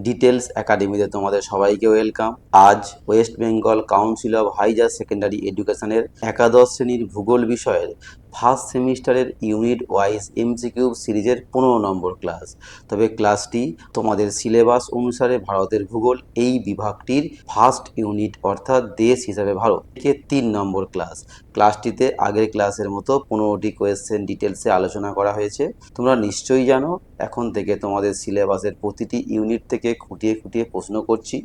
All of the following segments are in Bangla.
ডিটেলস একাডেমিতে তোমাদের সবাইকে ওয়েলকাম আজ West Bengal Council of Higher Secondary এডুকেশনের একাদশ শ্রেণির ভূগোল বিষয়ের ফার্স্ট সেমিস্টারের ইউনিট ওয়াইজ এমসিকিউ সিরিজের পনেরো নম্বর ক্লাস। তবে ক্লাসটি তোমাদের সিলেবাস অনুসারে ভারতের ভূগোল, এই বিভাগটির ফার্স্ট ইউনিট অর্থাৎ দেশ হিসাবে ভারত থেকে তিন নম্বর ক্লাস। ক্লাসটিতে আগের ক্লাসের মতো পনেরোটি কোয়েশ্চেন ডিটেলসে আলোচনা করা হয়েছে। তোমরা নিশ্চয়ই জানো, এখন থেকে তোমাদের সিলেবাসের প্রতিটি ইউনিট থেকে খুঁটিয়ে খুঁটিয়ে প্রশ্ন করছি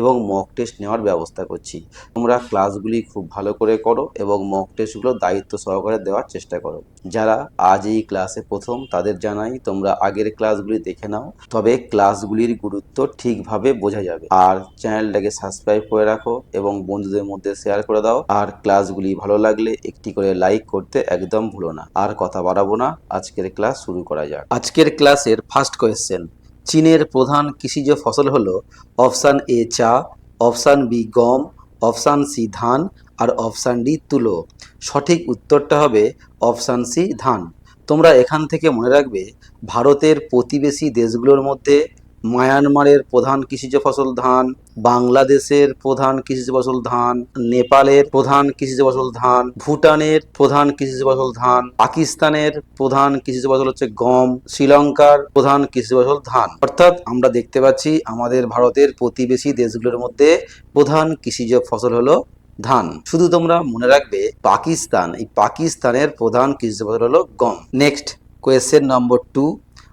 এবং মক টেস্ট নেওয়ার ব্যবস্থা করছি। তোমরা ক্লাসগুলি খুব ভালো করে করো এবং মক টেস্টগুলো দায়িত্ব সহকারে দেওয়ার চেষ্টা করো। যারা আজ এই ক্লাসে প্রথম, তাদের জানাই তোমরা আগের ক্লাসগুলি দেখে নাও, তবে ক্লাসগুলির গুরুত্ব ঠিকভাবে বোঝা যাবে। আর চ্যানেলটাকে সাবস্ক্রাইব করে রাখো এবং বন্ধুদের মধ্যে শেয়ার করে দাও। আর ক্লাসগুলি ভালো লাগলে একটি করে লাইক করতে একদম ভুলো না। আর কথা বাড়াবো না। আজকের ক্লাস শুরু করা যাক। আজকের ক্লাসের ফার্স্ট কোয়েশ্চেন চীনের প্রধান কৃষিজ ফসল হলো অপশান এ চা অপশান বি গম অপশান সি ধান আর অপশান ডি তুলো। সঠিক উত্তরটা হবে অপশান সি ধান। তোমরা এখান থেকে মনে রাখবে, ভারতের প্রতিবেশী দেশগুলোর মধ্যে মায়ানমারের প্রধান কৃষিজ ফসল ধান, বাংলাদেশের প্রধান কৃষিজ ফসল ধান, নেপালের প্রধান কৃষিজ ফসল ধান, ভুটানের প্রধান কৃষিজ ফসল ধান, পাকিস্তানের প্রধান কৃষিজ ফসল হচ্ছে গম, শ্রীলঙ্কার প্রধান কৃষিজ ফসল ধান। অর্থাৎ আমরা দেখতে পাচ্ছি আমাদের ভারতের প্রতিবেশী দেশগুলোর মধ্যে প্রধান কৃষিজ ফসল হলো ধান। শুধু তোমরা মনে রাখবে, পাকিস্তান, এই পাকিস্তানের প্রধান কৃষিজ ফসল হলো গম। নেক্সট কোয়েশ্চেন নম্বর টু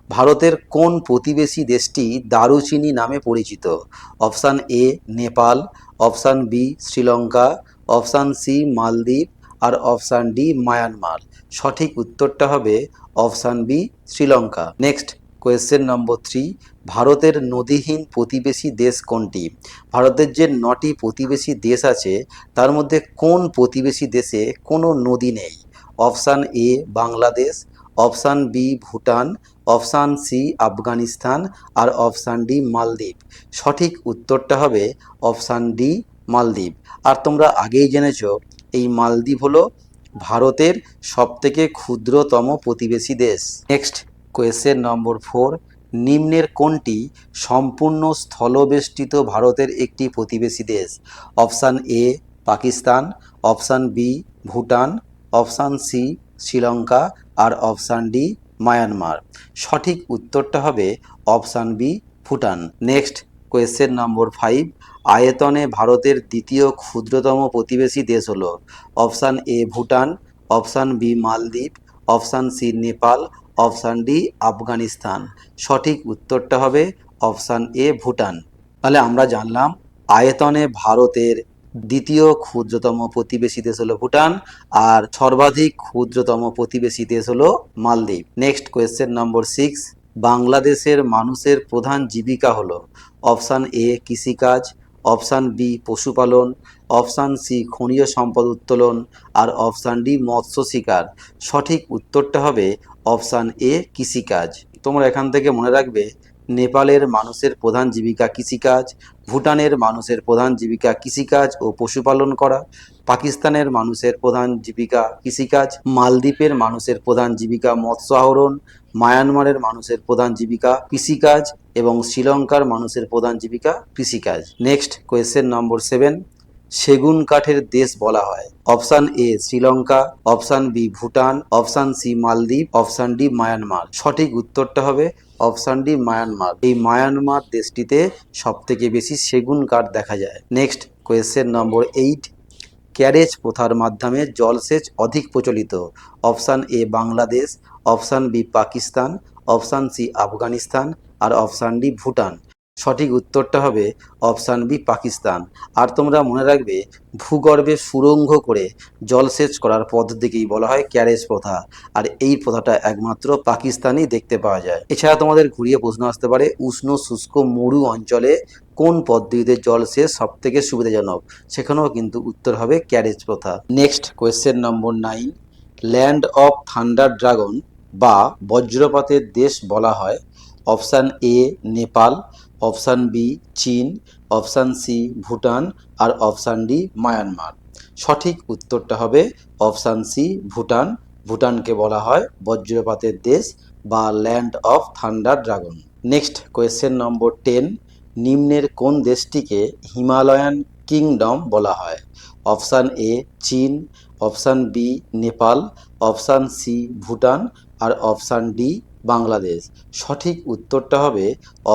ভারতের কোন প্রতিবেশী দেশটি দারুচিনি নামে পরিচিত? Option A, Nepal, option B, Sri Lanka, option C, মালদ্বীপ, আর অপশান ডি, মায়ানমার। সঠিক উত্তরটা হবে option B, Sri Lanka. Next, question number three, ভারতের নদীহীন প্রতিবেশী দেশ কোনটি? ভারতের যে নটি প্রতিবেশী দেশ আছে, তার মধ্যে কোন প্রতিবেশী দেশে কোনো নদী নেই? Option A, Bangladesh, option B, Bhutan option C Afghanistan R option D মালদ্বীপ। সঠিক উত্তরটা হবে অপশান ডি মালদ্বীপ। আর তোমরা আগেই জেনেছ, এই মালদ্বীপ হলো ভারতের সবথেকে ক্ষুদ্রতম প্রতিবেশী দেশ। নেক্সট কোয়েশ্চেন নম্বর ফোর নিম্নের কোনটি সম্পূর্ণ স্থলবেষ্টিত ভারতের একটি প্রতিবেশী দেশ? Option A Pakistan, option B Bhutan, option C Sri Lanka, R option D Myanmar. সঠিক উত্তরটা হবে option B, Bhutan. Next, question number five, আয়তনে ভারতের দ্বিতীয় ক্ষুদ্রতম প্রতিবেশী দেশ হলো। Option A, Bhutan. Option B, মালদ্বীপ। Option C, Nepal. Option D, Afghanistan. সঠিক উত্তরটা হবে অপশান এ, ভুটান। তাহলে আমরা জানলাম আয়তনে ভারতের দ্বিতীয় ক্ষুদ্রতম প্রতিবেশী দেশ হলো ভুটান, আর সর্বাধিক ক্ষুদ্রতম প্রতিবেশী দেশ হলো মালদ্বীপ। নেক্সট কোয়েশ্চেন নম্বর সিক্স বাংলাদেশের মানুষের প্রধান জীবিকা হলো অপশান এ কৃষিকাজ অপশান বি পশুপালন অপশান সি খনিজ সম্পদ উত্তোলন, আর অপশান ডি মৎস্য শিকার। সঠিক উত্তরটা হবে অপশান এ কৃষিকাজ। তোমরা এখান থেকে মনে রাখবে নেপালের মানুষের প্রধান জীবিকা কৃষিকাজ, ভুটানের মানুষের প্রধান জীবিকা কৃষিকাজ ও পশুপালন করা, পাকিস্তানের মানুষের প্রধান জীবিকা কৃষিকাজ, মালদ্বীপের মানুষের প্রধান জীবিকা মৎস্য আহরণ, মায়ানমারের মানুষের প্রধান জীবিকা কৃষিকাজ এবং শ্রীলঙ্কার মানুষের প্রধান জীবিকা কৃষিকাজ। নেক্সট কোয়েশ্চেন নম্বর সেভেন সেগুন কাঠের দেশ বলা হয়। Option A Sri Lanka option B Bhutan option C মালদ্বীপ অপশান ডি মায়ানমার। সঠিক উত্তরটা হবে অপশান ডি মায়ানমার। এই মায়ানমার দেশটিতে সব থেকে বেশি সেগুন কাঠ দেখা যায়। Next, question number eight. Carriage প্রথার মাধ্যমে জলসেচ অধিক প্রচলিত। Option A, Bangladesh. Option B, Pakistan. Option C, Afghanistan. R option D, Bhutan. সঠিক উত্তরটা হবে অপশান বি, পাকিস্তান। আর তোমরা মনে রাখবে, ভূগর্ভে সুরঙ্গ করে জলসেচ করার পদ্ধতিকেই বলা হয় ক্যারেজ প্রথা। আর এই প্রথাটা একমাত্র পাকিস্তানেই দেখতে পাওয়া যায়। এছাড়া তোমাদের ঘুরিয়ে প্রশ্ন আসতে পারে, উষ্ণ শুষ্ক মরু অঞ্চলে কোন পদ্ধতিতে জলসেচ সব থেকে সুবিধাজনক? সেখানেও কিন্তু উত্তর হবে ক্যারেজ প্রথা। Next question number nine, land of thunder dragon বা বজ্রপাতের দেশ বলা হয়। Option A, Nepal. Option B চীন, অপশান সি ভুটান আর অপশান ডি মায়ানমার। সঠিক উত্তরটা হবে অপশান সি ভুটান। ভুটানকে বলা হয় বজ্রপাতের দেশ বা land of thunder dragon. Next, question number ten, নিম্নের কোন দেশটিকে হিমালয়ান কিংডম বলা হয়? অপশান এ চীন, option B Nepal, option C Bhutan আর অপশান ডি বাংলাদেশ। সঠিক উত্তরটা হবে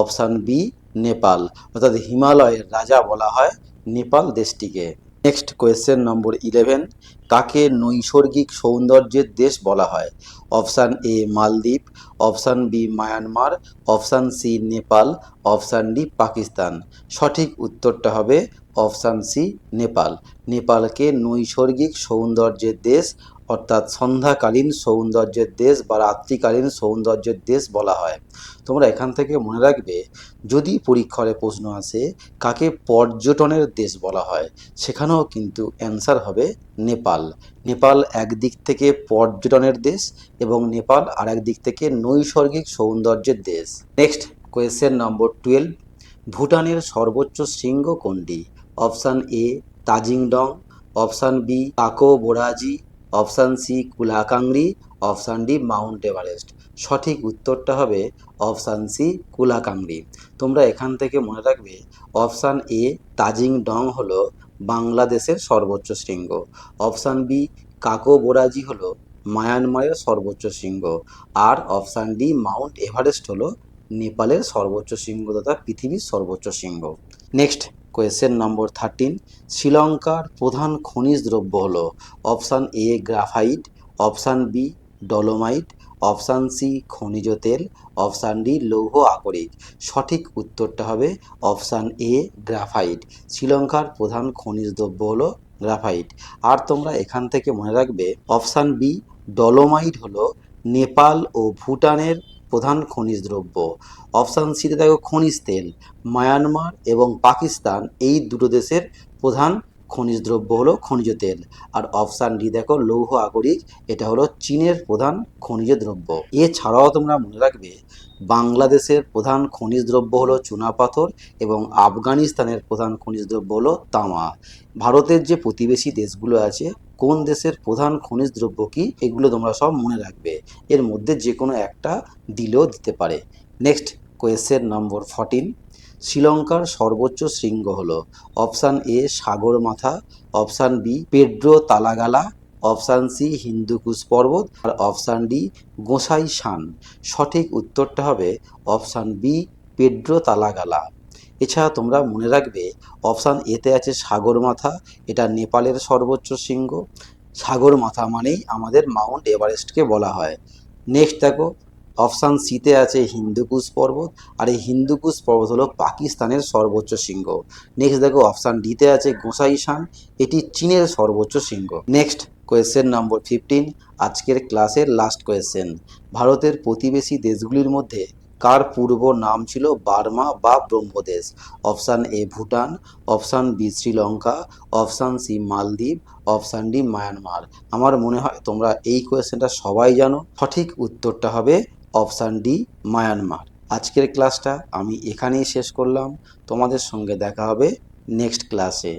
অপশান বি, নেপাল। অর্থাৎ হিমালয়ের রাজা বলা হয় নেপাল দেশটিকে। নেক্সট কোয়েশ্চেন নম্বর ইলেভেন, কাকে নৈসর্গিক সৌন্দর্যের দেশ বলা হয়? অপশান এ মালদ্বীপ, option B Myanmar, option C Nepal, option D Pakistan. সঠিক উত্তরটা হবে অপশান সি নেপাল। নেপালকে নৈসর্গিক সৌন্দর্যের দেশ অর্থাৎ সন্ধ্যাকালীন সৌন্দর্যের দেশ বা রাত্রিকালীন সৌন্দর্যের দেশ বলা হয়। তোমরা এখান থেকে মনে রাখবে, যদি পরীক্ষায় প্রশ্ন আসে, কাকে পর্যটনের দেশ বলা হয়? সেখানেও কিন্তু অ্যান্সার হবে নেপাল। নেপাল একদিক থেকে পর্যটনের দেশ এবং নেপাল আর দিক থেকে নৈসর্গিক সৌন্দর্যের দেশ। নেক্সট কোয়েশ্চেন নম্বর টুয়েলভ ভুটানের সর্বোচ্চ শৃঙ্গ কোনটি? Option A Tajingdong. Option B কাকো বোরাজি option C Kulakangri option D Mount Everest. সঠিক উত্তরটা হবে অপশান সি কুলাকাংরি তোমরা এখান থেকে মনে রাখবে অপশান এ তাজিং ডং হলো বাংলাদেশের সর্বোচ্চ শৃঙ্গ। অপশান বি কাকো বোরাজি হলো মায়ানমারের সর্বোচ্চ শৃঙ্গ। আর অপশান ডি মাউন্ট এভারেস্ট হলো নেপালের সর্বোচ্চ শৃঙ্গ তথা পৃথিবীর সর্বোচ্চ শৃঙ্গ। নেক্সট কোয়েশ্চেন নম্বর থার্টিন শ্রীলঙ্কার প্রধান খনিজ দ্রব্য হল option A graphite option B dolomite option C খনিজ তেল অপশান ডি লৌহ আকরিক। সঠিক উত্তরটা হবে অপশান এ গ্রাফাইট শ্রীলঙ্কার প্রধান খনিজ দ্রব্য হলো গ্রাফাইট আর তোমরা এখান থেকে মনে রাখবে অপশান বি ডলোমাইট হলো নেপাল ও ভুটানের প্রধান খনিজ দ্রব্য। অপশান সিতে দেখো খনিজ তেল। মায়ানমার এবং পাকিস্তান এই দুটো দেশের প্রধান খনিজ দ্রব্য হলো খনিজ তেল। আর অপশান ডি দেখো, লৌহ আগরিক এটা হলো চীনের প্রধান খনিজ দ্রব্য। এছাড়াও তোমরা মনে রাখবে, বাংলাদেশের প্রধান খনিজ দ্রব্য হলো চুনাপাথর এবং আফগানিস্তানের প্রধান খনিজ দ্রব্য হলো তামা। ভারতের যে প্রতিবেশী দেশগুলো আছে, কোন দেশের প্রধান খনিজ দ্রব্য কি, এগুলো তোমরা সব মনে রাখবে। এর মধ্যে যে কোনো একটা দিলেও দিতে পারে। নেক্সট কোয়েশ্চেন নম্বর ফর্টিন শ্রীলঙ্কার সর্বোচ্চ শৃঙ্গ হল option A Sagarmatha option B Pedro Talagala, option C Hindu Kush পর্বত আর অপশান ডি গোসাই শান। সঠিক উত্তরটা হবে অপশান বি পেড্রো তালাগালা। এছাড়া তোমরা মনে রাখবে অপশান এতে আছে সাগর মাথা এটা নেপালের সর্বোচ্চ শৃঙ্গ। সাগর মাথা মানেই আমাদের মাউন্ট এভারেস্টকে বলা হয়। নেক্সট দেখো অপশান সিতে আছে হিন্দুকুশ পর্বত, আর এই হিন্দুকুশ পর্বত হলো পাকিস্তানের সর্বোচ্চ শৃঙ্গ। নেক্সট দেখো অপশান ডিতে আছে গোসাই শান, এটি চীনের সর্বোচ্চ শৃঙ্গ। নেক্সট কোয়েশ্চেন নম্বর ফিফটিন আজকের ক্লাসের লাস্ট কোয়েশ্চেন ভারতের প্রতিবেশী দেশগুলির মধ্যে কার পূর্ব নাম ছিল বার্মা বা ব্রহ্মদেশ? Option A Bhutan option B Sri Lanka option C মালদ্বীপ অপশান ডি মায়ানমার আমার মনে হয় তোমরা এই কোয়েশ্চেনটা সবাই জানো। সঠিক উত্তরটা হবে অপশান ডি মায়ানমার। আজকের ক্লাসটা আমি এখানেই শেষ করলাম। তোমাদের সঙ্গে দেখা হবে নেক্সট ক্লাসে।